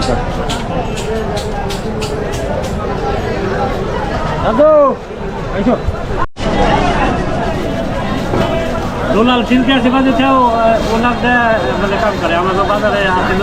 আছে দাদু এইসো দোলাল চিনকে আছে বাজে তেও ওনার মানে কাম করে আমাদের বাজারে আসিল।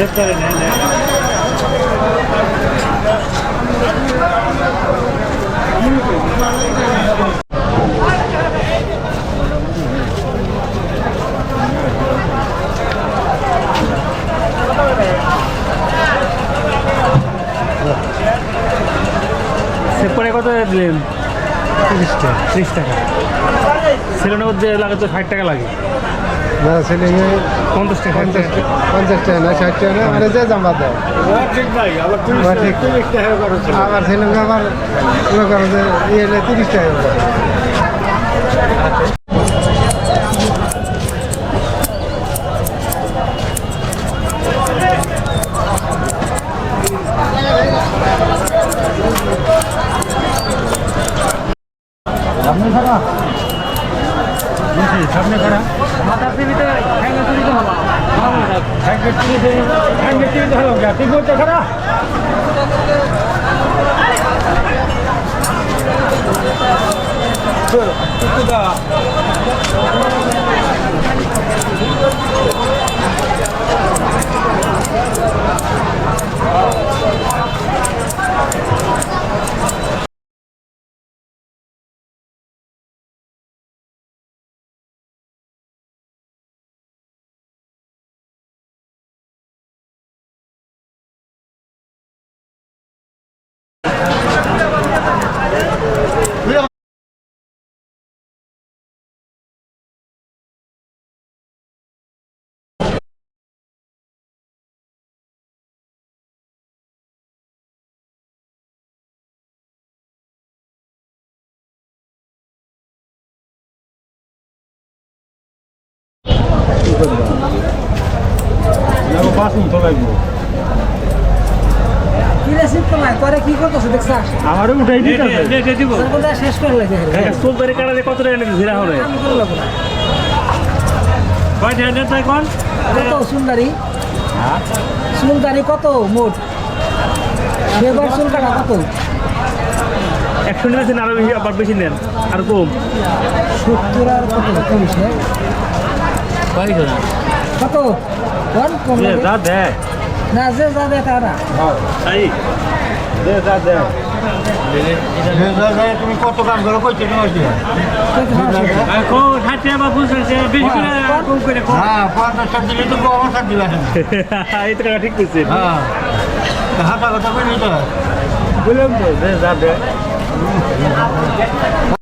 সেপরে কত দিলেন? তিরিশ টাকা। ত্রিশ টাকা। সেলুনের মধ্যে লাগে তো ষাট টাকা লাগে। না সিলিং এ পঞ্চাশ টাকা পঞ্চাশ টাকা পঞ্চাশ টাকা না ষাট টাকা না মানে যে জামা দেয় ঠিক নাই আবার আবার ঠিক। তিরিশ টাকা খরচ আবার আবার মনে করো যে ইয়ে হলে তিরিশ টাকা করে। সামনে খারা সামনে খারা মাথার টিভিতে আমারও উঠাই দিতে শেষ করে লাগে কাটালে কত টাকা ঘিরা হবে আমি করে লাগবো না কয়টা হেঁটে তাই কোন কত সুন্দরী চুলদারি কত মোট এবার চুল কাটা আরও বেশি, আবার বেশি নেন। আর কম। সত্তর আর কত? কমিছে কত কোন কম এ, লাগে? যা দেয় না যে যা দেয় তারা তাই দে যা দেয় তুমি কত কাম করো হ্যাঁ টাকা ঠিক করছেন হ্যাঁ। হাতা কথা বললাম তো দে যা দেয়